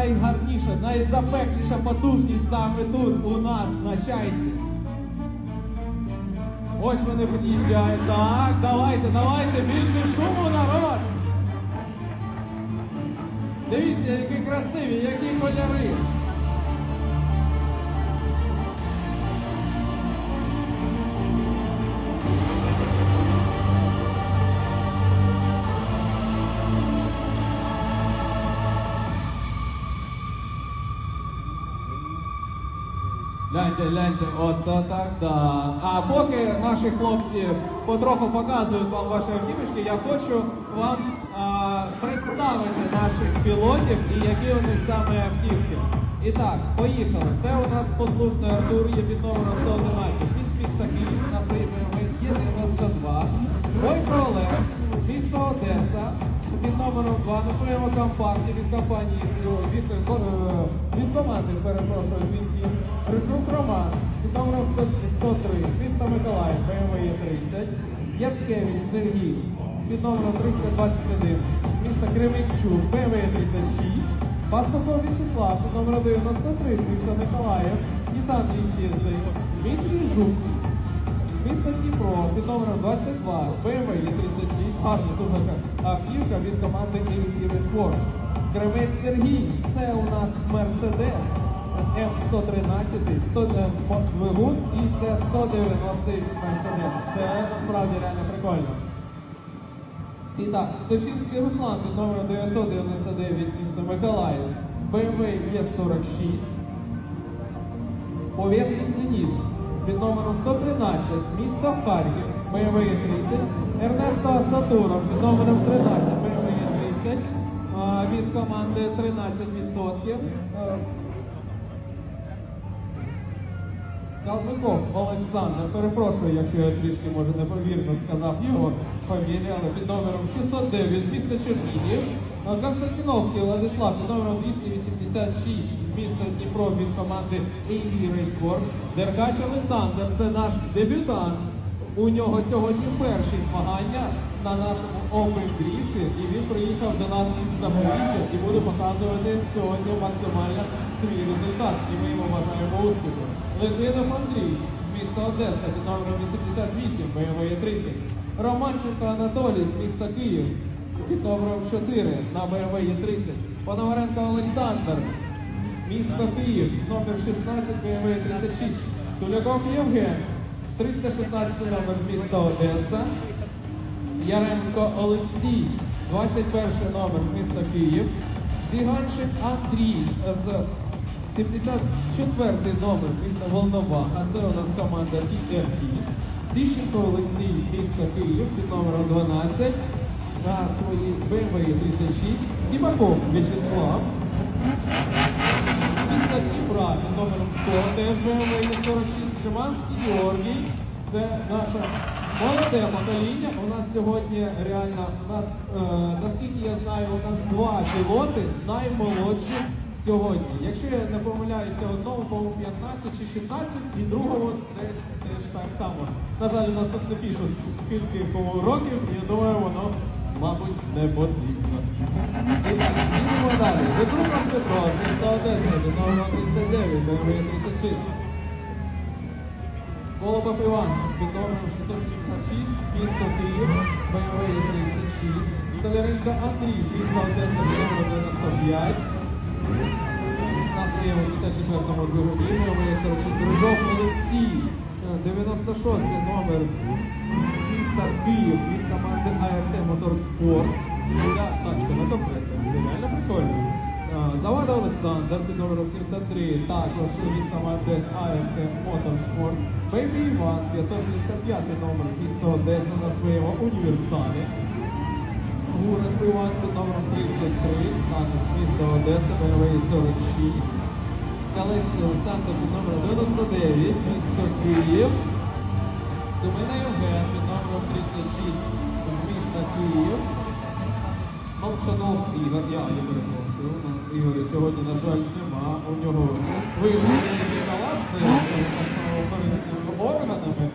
найгарніша, найзапекліша потужність саме тут, у нас, на чайці. Ось вони під'їжджають. Так, давайте, давайте, більше шуму, народ! Дивіться, які красиві, які кольори. Гляньте, гляньте, оце так, да. А поки наші хлопці потроху показують вам ваші автівочки, я хочу вам а, представити наших пілотів і які у них саме автівки. І так, поїхали. Це у нас подлужний Артур, є під номером 111. Він з міста Київ, на своїй BMW є 92. Під номером 2 на своєму компакті від компанії від, е, від команди, перепрошую, від Київ. Рижук Роман під номером 103 з міста Миколаїв, BMW є 30. Яцкевич Сергій під номером 321 з міста Кременчук, BMW є 36. Пастухов Вячеслав під номером 93 з міста Миколаїв, Нісан 200 Дмитрій Жук з міста Дніпро під номером 22 BMW є 36, гарна дуже автівка від команди Elite Sport. Кремець Сергій, це у нас Мерседес М113, 100 двигун і це 190 Мерседес. Це насправді реально прикольно. І так, Сточинський Руслан під номером 999 місто Миколаїв, BMW Е46, Повєтний Деніс під номером 113, місто Харків, BMW 30, Ернесто Сатуро під номером 13, BMW 30, від команди 13%. Е, Калмиков Олександр, перепрошую, якщо я трішки може неповірно сказав його фамілію, але під номером 609 з міста Чернігів. Константиновський Владислав під номером 286 з міста Дніпро від команди AB Raceword. Деркач Олександр, це наш дебютант. У нього сьогодні перші змагання на нашому Open Drift, і він приїхав до нас із Запоріжжя і буде показувати сьогодні максимально свій результат. І ми йому бажаємо успіху. Литвинов Андрій з міста Одеса під номером 88, бойової 30. Романченко Анатолій з міста Київ під номером 4 на бойової 30. Пономаренко Олександр, місто Київ, номер 16, бойової 36. Туляков Євген, 316 номер міста Одеса. Яремко Олексій, 21 номер з міста Київ. Зіганшик Андрій з 74 номер міста Волноваха. Це у нас команда TRT. Тищенко Олексій з міста Київ під номером 12 на своїй BMW 36. Тімаков В'ячеслав. Місто Дніпра під номером 100, теж BMW 46. Шиманський Георгій. Це наше молоде покоління. У нас сьогодні реально, у нас, е, наскільки я знаю, у нас два пілоти наймолодші сьогодні. Якщо я не помиляюся, одному, по 15 чи 16, і другому десь теж так само. На жаль, у нас тут не пишуть, скільки кому років, я думаю, воно, мабуть, не потрібно. І їдемо далі. Безруков Петро, міста Одеса, до номера 39, до 36. Голубов Іван під номером 666, місто Київ, бойовий 36. Столяренко Андрій, місто Одеса, під номером 95. На своєму 54-му двигуні, бойовий 46. Дружок Олексій, е, 96 номер Київ від команди АРТ Моторспорт. Ця тачка на компресорі, це реально прикольно. Завада Олександр під номером 73, також від команди АРТ Motorsport. Бейбі Іван, 555 номер місто Одеса на своєму універсалі. Гурик Іван під номером 33, також місто Одеса, БМВ 46. Скалецький Олександр під номером 99, місто Київ. Думина Євген під 136 з міста Київ. Молчанов Ігор, я його перепрошую. У нас Ігоря сьогодні, на жаль, нема. У нього вийшли колапси з органами.